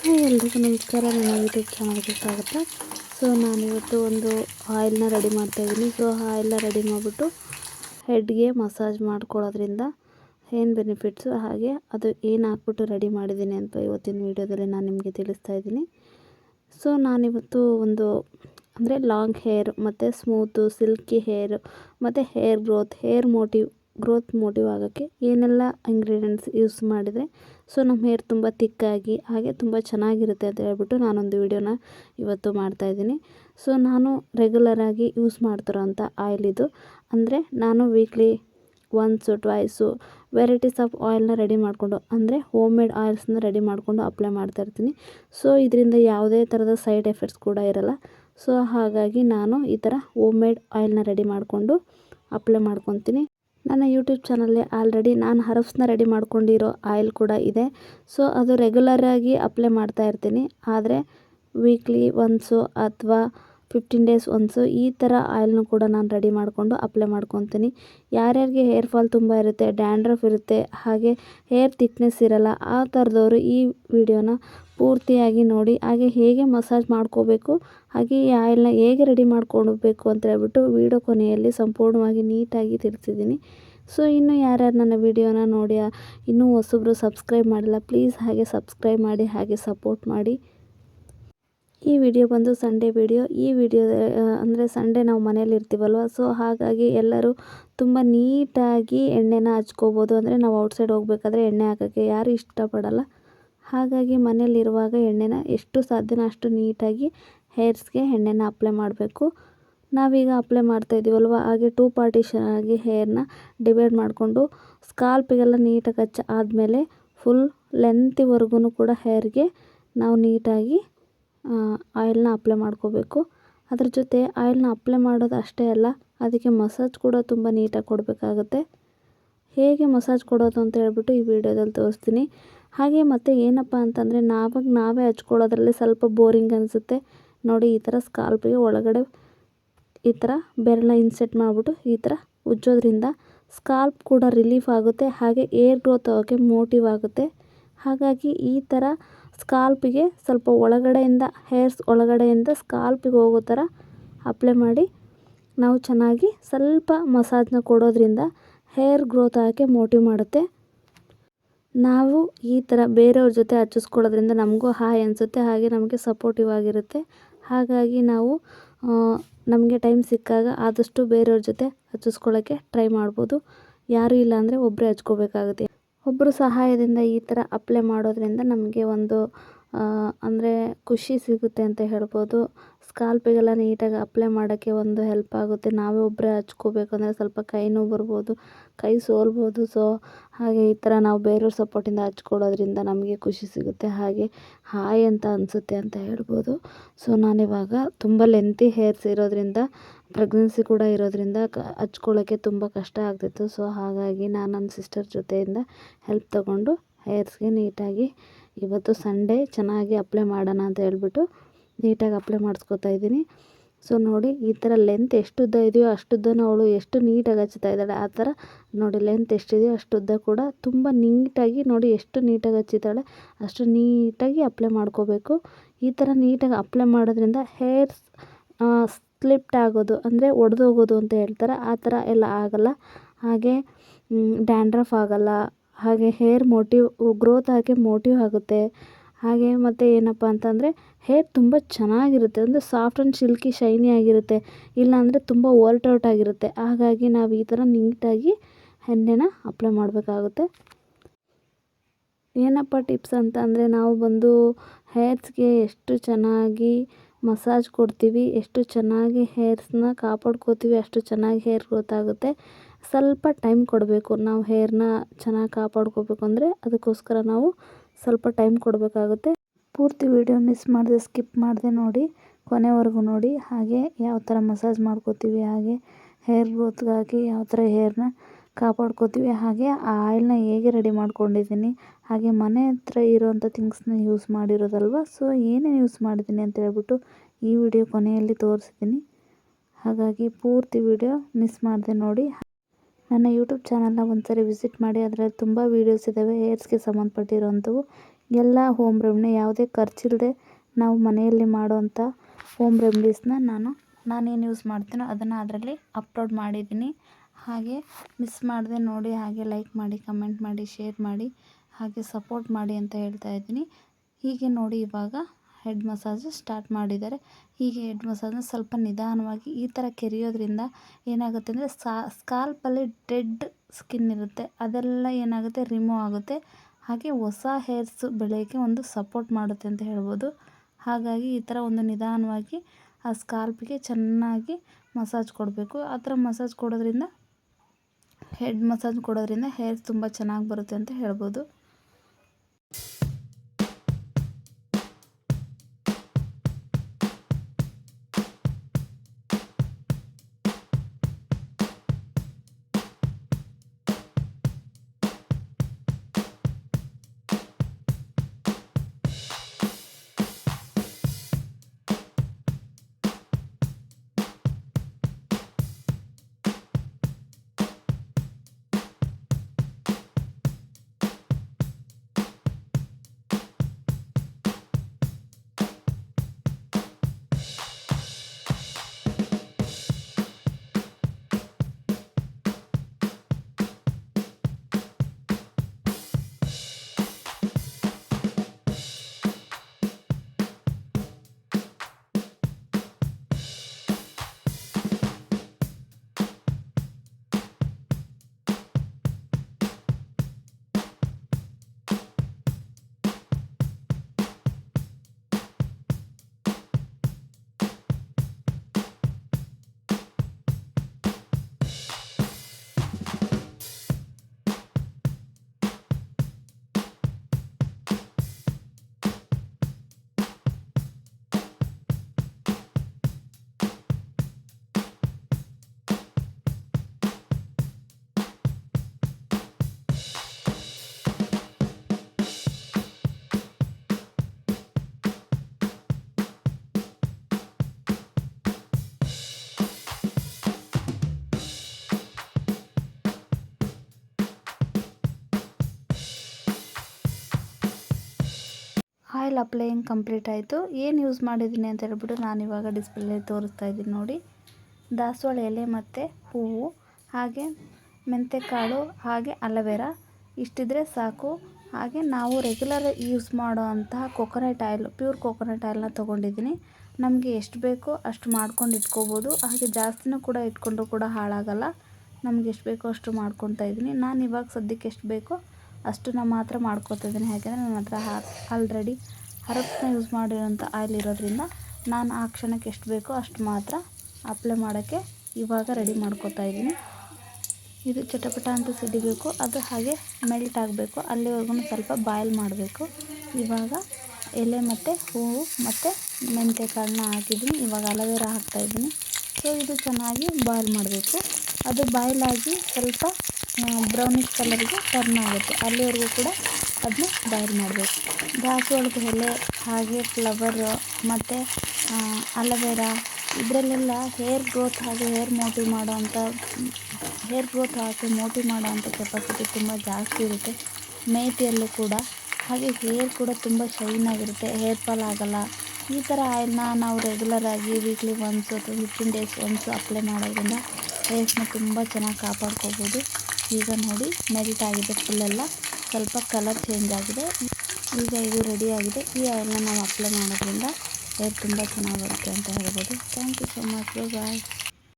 ಎಲ್ರಿಗೂ ನಮಸ್ಕಾರ. ನನ್ನ ಯೂಟ್ಯೂಬ್ ಚಾನಲ್ಗೆ ಸ್ವಾಗತ. ಸೊ ನಾನಿವತ್ತು ಒಂದು ಆಯಿಲ್ನ ರೆಡಿ ಮಾಡ್ತಾ ಇದ್ದೀನಿ ಸೊ ಆಯಿಲ್ನ ರೆಡಿ ಮಾಡಿಬಿಟ್ಟು ಹೆಡ್ಗೆ ಮಸಾಜ್ ಮಾಡ್ಕೊಳ್ಳೋದ್ರಿಂದ ಏನು ಬೆನಿಫಿಟ್ಸು ಹಾಗೆ ಅದು ಏನು ಹಾಕ್ಬಿಟ್ಟು ರೆಡಿ ಮಾಡಿದ್ದೀನಿ ಅಂತ ಇವತ್ತಿನ ವೀಡಿಯೋದಲ್ಲಿ ನಾನು ನಿಮಗೆ ತಿಳಿಸ್ತಾ ಇದ್ದೀನಿ ಸೊ ನಾನಿವತ್ತು ಒಂದು ಅಂದರೆ ಲಾಂಗ್ ಹೇರ್ ಮತ್ತು ಸ್ಮೂತು ಸಿಲ್ಕಿ ಹೇರ್ ಮತ್ತು hair growth hair motive growth motive ಆಗೋಕ್ಕೆ ಏನೆಲ್ಲ ಇಂಗ್ರೀಡಿಯೆಂಟ್ಸ್ ಯೂಸ್ ಮಾಡಿದರೆ ಸೊ ನಮ್ಮ ಹೇರ್ ತುಂಬ ತಿಕ್ಕಾಗಿ, ಹಾಗೆ ತುಂಬ ಚೆನ್ನಾಗಿರುತ್ತೆ ಅಂತ ಹೇಳ್ಬಿಟ್ಟು ನಾನೊಂದು ವಿಡಿಯೋನ ಇವತ್ತು ಮಾಡ್ತಾಯಿದ್ದೀನಿ ಸೊ ನಾನು ರೆಗ್ಯುಲರಾಗಿ ಯೂಸ್ ಮಾಡ್ತಿರೋಂಥ ಆಯಿಲ್ ಇದು. ಅಂದರೆ ನಾನು weekly once twice varieties of ಆಯಿಲ್ನ ready ಮಾಡಿಕೊಂಡು, ಅಂದರೆ ಹೋಮ್ ಮೇಡ್ ಆಯಿಲ್ಸ್ನ ರೆಡಿ ಮಾಡಿಕೊಂಡು ಅಪ್ಲೈ ಮಾಡ್ತಾಯಿರ್ತೀನಿ ಸೊ ಇದರಿಂದ ಯಾವುದೇ ಥರದ ಸೈಡ್ ಎಫೆಕ್ಟ್ಸ್ ಕೂಡ ಇರಲ್ಲ. ಸೊ ಹಾಗಾಗಿ ನಾನು ಈ ಥರ ಹೋಮ್ ಮೇಡ್ ಆಯಿಲ್ನ ರೆಡಿ ಮಾಡಿಕೊಂಡು ಅಪ್ಲೈ ಮಾಡ್ಕೊತೀನಿ. ನನ್ನ ಯೂಟ್ಯೂಬ್ ಚಾನಲ್ಲಿ ಆಲ್ರೆಡಿ ನಾನು ಹರಫ್ಸ್ನ ರೆಡಿ ಮಾಡ್ಕೊಂಡಿರೋ ಆಯಿಲ್ ಕೂಡ ಇದೆ. ಸೊ, ಅದು ರೆಗ್ಯುಲರಾಗಿ ಅಪ್ಲೈ ಮಾಡ್ತಾ ಇರ್ತೀನಿ. ಆದರೆ ವೀಕ್ಲಿ ಒನ್ಸು ಅಥವಾ ಫಿಫ್ಟೀನ್ ಡೇಸ್ ಒನ್ಸು ಈ ಥರ ಆಯಿಲ್ನು ಕೂಡ ನಾನು ರೆಡಿ ಮಾಡಿಕೊಂಡು ಅಪ್ಲೈ ಮಾಡ್ಕೊತೀನಿ. ಯಾರ್ಯಾರಿಗೆ ಹೇರ್ ಫಾಲ್ ತುಂಬ ಇರುತ್ತೆ ಡ್ಯಾಂಡ್ರಫ್ ಇರುತ್ತೆ, ಹಾಗೆ ಹೇರ್ ತಿಕ್ನೆಸ್ ಇರಲ್ಲ, ಆ ಥರದವರು ಈ ವಿಡಿಯೋನ ಪೂರ್ತಿಯಾಗಿ ನೋಡಿ, ಹಾಗೆ ಹೇಗೆ ಮಸಾಜ್ ಮಾಡ್ಕೋಬೇಕು, ಹಾಗೆ ಈ ಆಯಿಲ್ನ ಹೇಗೆ ರೆಡಿ ಮಾಡ್ಕೊಳ್ಬೇಕು ಅಂತ ಹೇಳ್ಬಿಟ್ಟು ವಿಡಿಯೋ ಕೊನೆಯಲ್ಲಿ ಸಂಪೂರ್ಣವಾಗಿ ನೀಟಾಗಿ ತಿಳಿಸಿದ್ದೀನಿ. ಸೊ ಇನ್ನು ಯಾರ್ಯಾರು ನನ್ನ ವಿಡಿಯೋನ ನೋಡಿ ಇನ್ನೂ ಹೊಸಬ್ರು ಸಬ್ಸ್ಕ್ರೈಬ್ ಮಾಡಿಲ್ಲ ಪ್ಲೀಸ್ ಹಾಗೆ ಸಬ್ಸ್ಕ್ರೈಬ್ ಮಾಡಿ, ಹಾಗೆ ಸಪೋರ್ಟ್ ಮಾಡಿ. ಈ ವಿಡಿಯೋ ಬಂದು ಸಂಡೇ ವಿಡಿಯೋ ಈ ವಿಡಿಯೋ ಅಂದರೆ ಸಂಡೇ ನಾವು ಮನೇಲಿ ಇರ್ತೀವಲ್ವ? ಸೊ ಹಾಗಾಗಿ ಎಲ್ಲರೂ ತುಂಬ ನೀಟಾಗಿ ಎಣ್ಣೆನ ಹಚ್ಕೋಬೋದು. ಅಂದರೆ ನಾವು ಔಟ್ಸೈಡ್ ಹೋಗ್ಬೇಕಾದ್ರೆ ಎಣ್ಣೆ ಹಾಕೋಕ್ಕೆ ಯಾರು ಇಷ್ಟಪಡಲ್ಲ. ಹಾಗಾಗಿ ಮನೇಲಿರುವಾಗ ಎಣ್ಣೆನ ಎಷ್ಟು ಸಾಧ್ಯನೋ ಅಷ್ಟು ನೀಟಾಗಿ ಹೇರ್ಸ್ಗೆ ಎಣ್ಣೆನ ಅಪ್ಲೈ ಮಾಡಬೇಕು. ನಾವೀಗ ಅಪ್ಲೈ ಮಾಡ್ತಾ ಇದ್ದೀವಲ್ವ? ಹಾಗೆ ಟೂ ಪಾರ್ಟಿಷನ್ ಆಗಿ ಹೇರ್ನ ಡಿವೈಡ್ ಮಾಡಿಕೊಂಡು ಸ್ಕಾಲ್ಪಿಗೆಲ್ಲ ನೀಟಾಗಿ ಹಚ್ಚ ಆದಮೇಲೆ ಫುಲ್ ಲೆಂತಿವರೆಗೂ ಕೂಡ ಹೇರ್ಗೆ ನಾವು ನೀಟಾಗಿ ಆಯಿಲ್ನ ಅಪ್ಲೈ ಮಾಡ್ಕೋಬೇಕು. ಅದ್ರ ಜೊತೆ ಆಯಿಲ್ನ ಅಪ್ಲೈ ಮಾಡೋದು ಅಷ್ಟೇ ಅಲ್ಲ, ಅದಕ್ಕೆ ಮಸಾಜ್ ಕೂಡ ತುಂಬ ನೀಟಾಗಿ ಕೊಡಬೇಕಾಗುತ್ತೆ. ಹೇಗೆ ಮಸಾಜ್ ಕೊಡೋದು ಅಂತ ಹೇಳ್ಬಿಟ್ಟು ಈ ವಿಡಿಯೋದಲ್ಲಿ ತೋರಿಸ್ತೀನಿ. ಹಾಗೆ ಮತ್ತು ಏನಪ್ಪ ಅಂತಂದರೆ, ನಾವಾಗ ನಾವೇ ಹಚ್ಕೊಳ್ಳೋದ್ರಲ್ಲಿ ಸ್ವಲ್ಪ ಬೋರಿಂಗ್ ಅನಿಸುತ್ತೆ. ನೋಡಿ, ಈ ಥರ ಸ್ಕಾಲ್ಪಿಗೆ ಒಳಗಡೆ ಈ ಥರ ಬೆರಳ ಇನ್ಸೆಟ್ ಮಾಡಿಬಿಟ್ಟು ಈ ಥರ ಉಜ್ಜೋದ್ರಿಂದ ಸ್ಕಾಲ್ಪ್ ಕೂಡ ರಿಲೀಫ್ ಆಗುತ್ತೆ. ಹಾಗೆ ಏರ್ ಗ್ರೋತ್ ಆಗೋಕ್ಕೆ ಮೋಟಿವ್ ಆಗುತ್ತೆ. ಹಾಗಾಗಿ ಈ ಥರ ಸ್ಕಾಲ್ಪಿಗೆ ಸ್ವಲ್ಪ ಒಳಗಡೆಯಿಂದ ಹೇರ್ಸ್ ಒಳಗಡೆಯಿಂದ ಸ್ಕಾಲ್ಪಿಗೆ ಹೋಗೋ ಥರ ಅಪ್ಲೈ ಮಾಡಿ. ನಾವು ಚೆನ್ನಾಗಿ ಸ್ವಲ್ಪ ಮಸಾಜ್ನ ಕೊಡೋದ್ರಿಂದ ಹೇರ್ ಗ್ರೋತ್ ಆಗೋಕ್ಕೆ ಮೋಟಿವ್ ಮಾಡುತ್ತೆ. ನಾವು ಈ ಥರ ಬೇರೆಯವ್ರ ಜೊತೆ ಹಚ್ಚಿಸ್ಕೊಳ್ಳೋದ್ರಿಂದ ನಮಗೂ ಹಾಯ್ ಅನಿಸುತ್ತೆ, ಹಾಗೆ ನಮಗೆ ಸಪೋರ್ಟಿವ್ ಆಗಿರುತ್ತೆ. ಹಾಗಾಗಿ ನಾವು ನಮಗೆ ಟೈಮ್ ಸಿಕ್ಕಾಗ ಆದಷ್ಟು ಬೇರೆಯವ್ರ ಜೊತೆ ಹಚ್ಚಿಸ್ಕೊಳ್ಳೋಕ್ಕೆ ಟ್ರೈ ಮಾಡ್ಬೋದು. ಯಾರೂ ಇಲ್ಲ ಅಂದರೆ ಒಬ್ಬರೇ ಹಚ್ಕೋಬೇಕಾಗುತ್ತೆ. ಒಬ್ಬರು ಸಹಾಯದಿಂದ ಈ ಥರ ಅಪ್ಲೈ ಮಾಡೋದರಿಂದ ನಮಗೆ ಒಂದು ಅಂದರೆ ಖುಷಿ ಸಿಗುತ್ತೆ ಅಂತ ಹೇಳ್ಬೋದು. ಸ್ಕಾಲ್ಪಿಗೆಲ್ಲ ನೀಟಾಗಿ ಅಪ್ಲೈ ಮಾಡೋಕ್ಕೆ ಒಂದು ಹೆಲ್ಪ್ ಆಗುತ್ತೆ. ನಾವೇ ಒಬ್ಬರೇ ಹಚ್ಕೋಬೇಕು ಅಂದರೆ ಸ್ವಲ್ಪ ಕೈ ನೋವು ಬರ್ಬೋದು, ಕೈ ಸೋಲ್ಬೋದು. ಸೊ ಹಾಗೆ ಈ ಥರ ನಾವು ಬೇರೆಯವ್ರ ಸಪೋರ್ಟಿಂದ ಹಚ್ಕೊಳ್ಳೋದ್ರಿಂದ ನಮಗೆ ಖುಷಿ ಸಿಗುತ್ತೆ. ಹಾಗೆ ಹಾಯ್ ಅಂತ ಅನಿಸುತ್ತೆ ಅಂತ ಹೇಳ್ಬೋದು. ಸೊ ನಾನಿವಾಗ ತುಂಬ ಲೆಂತಿ ಹೇರ್ಸ್ ಇರೋದ್ರಿಂದ ಪ್ರೆಗ್ನೆನ್ಸಿ ಕೂಡ ಇರೋದ್ರಿಂದ ಕ, ಹಚ್ಕೊಳ್ಳೋಕ್ಕೆ ತುಂಬ ಕಷ್ಟ ಆಗ್ತಿತ್ತು. ಸೊ ಹಾಗಾಗಿ ನಾನು ನನ್ನ ಸಿಸ್ಟರ್ ಜೊತೆಯಿಂದ ಹೆಲ್ಪ್ ತೊಗೊಂಡು ಹೇರ್ಸ್ಗೆ ನೀಟಾಗಿ ಇವತ್ತು ಸಂಡೇ ಚೆನ್ನಾಗಿ ಅಪ್ಲೈ ಮಾಡೋಣ ಅಂತ ಹೇಳ್ಬಿಟ್ಟು ನೀಟಾಗಿ ಅಪ್ಲೈ ಮಾಡಿಸ್ಕೊತಾ ಇದ್ದೀನಿ. ಸೊ ನೋಡಿ, ಈ ಥರ ಲೆಂತ್ ಎಷ್ಟು ಉದ್ದ ಇದೆಯೋ ಅಷ್ಟುದ್ದನೂ ಅವಳು ಎಷ್ಟು ನೀಟಾಗಿ ಹಚ್ತಾ ಇದ್ದಾಳೆ, ಆ ಥರ ನೋಡಿ ಲೆಂತ್ ಎಷ್ಟಿದೆಯೋ ಅಷ್ಟು ಉದ್ದ ಕೂಡ ತುಂಬ ನೀಟಾಗಿ ನೋಡಿ ಎಷ್ಟು ನೀಟಾಗಿ ಹಚ್ಚಿದ್ದಾಳೆ, ಅಷ್ಟು ನೀಟಾಗಿ ಅಪ್ಲೈ ಮಾಡ್ಕೋಬೇಕು. ಈ ಥರ ನೀಟಾಗಿ ಅಪ್ಲೈ ಮಾಡೋದ್ರಿಂದ ಹೇರ್ಸ್ ಸ್ಲಿಪ್ಟ್ ಆಗೋದು, ಅಂದರೆ ಒಡೆದೋಗೋದು ಅಂತ ಹೇಳ್ತಾರೆ, ಆ ಥರ ಎಲ್ಲ ಆಗೋಲ್ಲ. ಹಾಗೆ ಡ್ಯಾಂಡ್ರಫ್ ಆಗೋಲ್ಲ ಹಾಗೆ ಹೇರ್ ಮೋಟಿವ್ ಗ್ರೋತ್ ಆಗಿ ಮೋಟಿವ್ ಆಗುತ್ತೆ. ಹಾಗೆ ಮತ್ತು ಏನಪ್ಪ ಅಂತಂದರೆ ಹೇರ್ ತುಂಬ ಚೆನ್ನಾಗಿರುತ್ತೆ. ಒಂದು ಸಾಫ್ಟ್ ಆ್ಯಂಡ್ ಸಿಲ್ಕಿ ಶೈನಿ ಆಗಿರುತ್ತೆ. ಇಲ್ಲಾಂದರೆ ತುಂಬ ವರ್ಟ್ ಔಟ್ ಆಗಿರುತ್ತೆ. ಹಾಗಾಗಿ ನಾವು ಈ ಥರ ನೀಟಾಗಿ ಎಣ್ಣೆನ ಅಪ್ಲೈ ಮಾಡಬೇಕಾಗುತ್ತೆ. ಏನಪ್ಪ ಟಿಪ್ಸ್ ಅಂತ ಅಂದರೆ ನಾವು ಬಂದು ಹೇರ್ಸ್ಗೆ ಎಷ್ಟು ಚೆನ್ನಾಗಿ ಮಸಾಜ್ ಕೊಡ್ತೀವಿ, ಎಷ್ಟು ಚೆನ್ನಾಗಿ ಹೇರ್ಸ್ನ ಕಾಪಾಡ್ಕೋತೀವಿ, ಅಷ್ಟು ಚೆನ್ನಾಗಿ ಹೇರ್ ಗ್ರೋತ್ ಆಗುತ್ತೆ. ಸ್ವಲ್ಪ ಟೈಮ್ ಕೊಡಬೇಕು. ನಾವು ಹೇರ್ನ ಚೆನ್ನಾಗಿ ಕಾಪಾಡ್ಕೋಬೇಕು ಅಂದರೆ ಅದಕ್ಕೋಸ್ಕರ ನಾವು ಸ್ವಲ್ಪ ಟೈಮ್ ಕೊಡಬೇಕಾಗುತ್ತೆ. ಪೂರ್ತಿ ವಿಡಿಯೋ ಮಿಸ್ ಮಾಡಿದೆ ಸ್ಕಿಪ್ ಮಾಡಿದೆ ನೋಡಿ, ಕೊನೆವರೆಗೂ ನೋಡಿ. ಹಾಗೆ ಯಾವ ಥರ ಮಸಾಜ್ ಮಾಡ್ಕೋತೀವಿ, ಹಾಗೆ ಹೇರ್ ಗ್ರೋತ್ಗಾಗಿ ಯಾವ ಥರ ಹೇರ್ನ ಕಾಪಾಡ್ಕೋತೀವಿ, ಹಾಗೆ ಆ ಆಯಿಲ್ನ ಹೇಗೆ ರೆಡಿ ಮಾಡ್ಕೊಂಡಿದ್ದೀನಿ, ಹಾಗೆ ಮನೆ ಹತ್ರ ಇರೋವಂಥ ಥಿಂಗ್ಸ್ನ ಯೂಸ್ ಮಾಡಿರೋದಲ್ವ? ಸೊ ಏನೇನು ಯೂಸ್ ಮಾಡಿದ್ದೀನಿ ಅಂತ ಹೇಳ್ಬಿಟ್ಟು ಈ ವಿಡಿಯೋ ಕೊನೆಯಲ್ಲಿ ತೋರಿಸಿದ್ದೀನಿ. ಹಾಗಾಗಿ ಪೂರ್ತಿ ವಿಡಿಯೋ ಮಿಸ್ ಮಾಡಿದೆ ನೋಡಿ. ನನ್ನ ಯೂಟ್ಯೂಬ್ ಚಾನಲ್ನ ಒಂದ್ಸರಿ ವಿಸಿಟ್ ಮಾಡಿ, ಅದರಲ್ಲಿ ತುಂಬ ವೀಡಿಯೋಸ್ ಇದ್ದಾವೆ ಹೇರ್ಸ್ಗೆ ಸಂಬಂಧಪಟ್ಟಿರೋಂಥವು. ಎಲ್ಲ ಹೋಮ್ ರೆಮಿಡಿ ಯಾವುದೇ ಖರ್ಚಿಲ್ಲದೆ ನಾವು ಮನೆಯಲ್ಲಿ ಮಾಡೋವಂಥ ಹೋಮ್ ರೆಮಿಡೀಸ್ನ ನಾನು, ನಾನೇನು ಯೂಸ್ ಮಾಡ್ತೀನೋ ಅದನ್ನು ಅದರಲ್ಲಿ ಅಪ್ಲೋಡ್ ಮಾಡಿದ್ದೀನಿ. ಹಾಗೆ ಮಿಸ್ ಮಾಡದೆ ನೋಡಿ, ಹಾಗೆ ಲೈಕ್ ಮಾಡಿ ಕಮೆಂಟ್ ಮಾಡಿ ಶೇರ್ ಮಾಡಿ, ಹಾಗೆ ಸಪೋರ್ಟ್ ಮಾಡಿ ಅಂತ ಹೇಳ್ತಾ ಇದ್ದೀನಿ. ಹೀಗೆ ನೋಡಿ ಇವಾಗ ಹೆಡ್ ಮಸಾಜ್ ಸ್ಟಾರ್ಟ್ ಮಾಡಿದ್ದಾರೆ. ಹೀಗೆ ಹೆಡ್ ಮಸಾಜನ್ನ ಸ್ವಲ್ಪ ನಿಧಾನವಾಗಿ ಈ ಥರ ಕೆರೆಯೋದ್ರಿಂದ ಏನಾಗುತ್ತೆ ಅಂದರೆ ಸ್ಕಾಲ್ಪಲ್ಲಿ ಡೆಡ್ ಸ್ಕಿನ್ ಇರುತ್ತೆ. ಅದೆಲ್ಲ ಏನಾಗುತ್ತೆ ರಿಮೂವ್ ಆಗುತ್ತೆ. ಹಾಗೆ ಹೊಸ ಹೇರ್ಸ್ ಬೆಳೆಯೋಕ್ಕೆ ಒಂದು ಸಪೋರ್ಟ್ ಮಾಡುತ್ತೆ ಅಂತ ಹೇಳ್ಬೋದು. ಹಾಗಾಗಿ ಈ ಥರ ಒಂದು ನಿಧಾನವಾಗಿ ಆ ಸ್ಕಾಲ್ಪಿಗೆ ಚೆನ್ನಾಗಿ ಮಸಾಜ್ ಕೊಡಬೇಕು. ಆ ಥರ ಮಸಾಜ್ ಕೊಡೋದ್ರಿಂದ ಹೆಡ್ ಮಸಾಜ್ ಕೊಡೋದ್ರಿಂದ ಹೇರ್ಸ್ ತುಂಬ ಚೆನ್ನಾಗಿ ಬರುತ್ತೆ ಅಂತ ಹೇಳ್ಬೋದು. ಆಯಿಲ್ ಅಪ್ಲೈಯಿಂಗ್ ಕಂಪ್ಲೀಟ್ ಆಯಿತು. ಏನು ಯೂಸ್ ಮಾಡಿದ್ದೀನಿ ಅಂತ ಹೇಳ್ಬಿಟ್ಟು ನಾನು ಇವಾಗ ಡಿಸ್ಪ್ಲೇ ತೋರಿಸ್ತಾ ಇದ್ದೀನಿ ನೋಡಿ. ದಾಸವಾಳ ಎಲೆ ಮತ್ತು ಹೂವು, ಹಾಗೆ ಮೆಂತ್ಯಕಾಳು ಹಾಗೆ ಅಲವೆರ. ಇಷ್ಟಿದ್ರೆ ಸಾಕು. ಹಾಗೆ ನಾವು ರೆಗ್ಯುಲರ್ ಯೂಸ್ ಮಾಡೋ ಅಂತಹ ಕೊಕೊನಟ್ ಆಯಿಲ್ ಪ್ಯೂರ್ ಕೊಕೊನಟ್ ಆಯಿಲ್ನ ತೊಗೊಂಡಿದ್ದೀನಿ. ನಮಗೆ ಎಷ್ಟು ಬೇಕೋ ಅಷ್ಟು ಮಾಡ್ಕೊಂಡು ಇಟ್ಕೋಬೋದು. ಹಾಗೆ ಜಾಸ್ತಿನೂ ಕೂಡ ಇಟ್ಕೊಂಡು ಕೂಡ ಹಾಳಾಗಲ್ಲ. ನಮ್ಗೆ ಎಷ್ಟು ಬೇಕೋ ಅಷ್ಟು ಮಾಡ್ಕೊತಾ ಇದ್ದೀನಿ. ನಾನು ಇವಾಗ ಸದ್ಯಕ್ಕೆ ಎಷ್ಟು ಬೇಕೋ ಅಷ್ಟು ನಾನು ಮಾತ್ರ ಮಾಡ್ಕೋತಾ ಇದ್ದೀನಿ. ಯಾಕೆಂದರೆ ನನ್ನ ಹತ್ರ ಆಲ್ರೆಡಿ ಹರಪ್ಪನ್ನ ಯೂಸ್ ಮಾಡಿರೋಂಥ ಆಯಿಲ್ ಇರೋದ್ರಿಂದ ನಾನು ಆ ಕ್ಷಣಕ್ಕೆ ಎಷ್ಟು ಬೇಕೋ ಅಷ್ಟು ಮಾತ್ರ ಅಪ್ಲೈ ಮಾಡೋಕ್ಕೆ ಇವಾಗ ರೆಡಿ ಮಾಡ್ಕೋತಾ ಇದ್ದೀನಿ. ಇದು ಚಟಪಟ ಅಂತ ಸಿಡಿಬೇಕು, ಅದು ಹಾಗೆ ಮೆಲ್ಟ್ ಆಗಬೇಕು. ಅಲ್ಲಿವರೆಗೂ ಸ್ವಲ್ಪ ಬಾಯ್ಲ್ ಮಾಡಬೇಕು. ಇವಾಗ ಎಲೆ ಮತ್ತು ಹೂವು ಮತ್ತು ಮೆಂತ್ಯಕಾಳನ್ನ ಹಾಕಿದ್ದೀನಿ. ಇವಾಗ ಅಲೋವೆರಾ ಹಾಕ್ತಾಯಿದ್ದೀನಿ ಸೊ ಇದು ಚೆನ್ನಾಗಿ ಬಾಯ್ಲ್ ಮಾಡಬೇಕು. ಅದು ಬಾಯ್ಲ್ ಆಗಿ ಸ್ವಲ್ಪ ಬ್ರೌನಿಷ್ ಕಲರ್ಗೆ ಟರ್ನ್ ಆಗುತ್ತೆ. ಅಲ್ಲಿವರೆಗೂ ಕೂಡ ಅದನ್ನ ಬಾಯ್ಲ್ ಮಾಡಬೇಕು. ದಾಸವಾಳದ ಎಲೆ, ಹಾಗೆ ಫ್ಲವರು ಮತ್ತು ಅಲೋವೆರಾ, ಇದರಲ್ಲೆಲ್ಲ ಹೇರ್ ಗ್ರೋತ್ ಹಾಗೆ ಹೇರ್ ಮೋಟಿವ್ ಮಾಡೋವಂಥ ಹೇರ್ ಗ್ರೋತ್ ಹಾಕಿ ಮೋಟಿವ್ ಮಾಡೋವಂಥ ಕೆಪಾಸಿಟಿ ತುಂಬ ಜಾಸ್ತಿ ಇರುತ್ತೆ. ಮೇಥಿಯಲ್ಲೂ ಕೂಡ. ಹಾಗೆ ಹೇರ್ ಕೂಡ ತುಂಬ ಶೈನ್ ಆಗಿರುತ್ತೆ. ಹೇರ್ ಫಾಲ್ ಆಗೋಲ್ಲ. ಈ ಥರ ಆಯಿಲ್ನ ನಾವು ರೆಗ್ಯುಲರಾಗಿ ವೀಕ್ಲಿ ಒನ್ಸ್ ಅಥವಾ ಫಿಫ್ಟೀನ್ ಡೇಸ್ ಒನ್ಸ್ ಅಪ್ಲೈ ಮಾಡೋದ್ರಿಂದ ಹೇರ್ಸ್ನ ತುಂಬ ಚೆನ್ನಾಗಿ ಕಾಪಾಡ್ಕೋಬೋದು. ಈಗ ನೋಡಿ ಮೆಲ್ಟ್ ಆಗಿದೆ ಫುಲ್ಲೆಲ್ಲ ಸ್ವಲ್ಪ ಕಲರ್ ಚೇಂಜ್ ಆಗಿದೆ. ಈಗ ಇದು ರೆಡಿ ಆಗಿದೆ. ಈ ಆಯಿಲ್ನ ನಾವು ಅಪ್ಲೈ ಮಾಡೋದ್ರಿಂದ ಹೇರ್ ತುಂಬ ಚೆನ್ನಾಗಿ ಬರುತ್ತೆ ಅಂತ ಹೇಳ್ಬೋದು. Thank you so much bye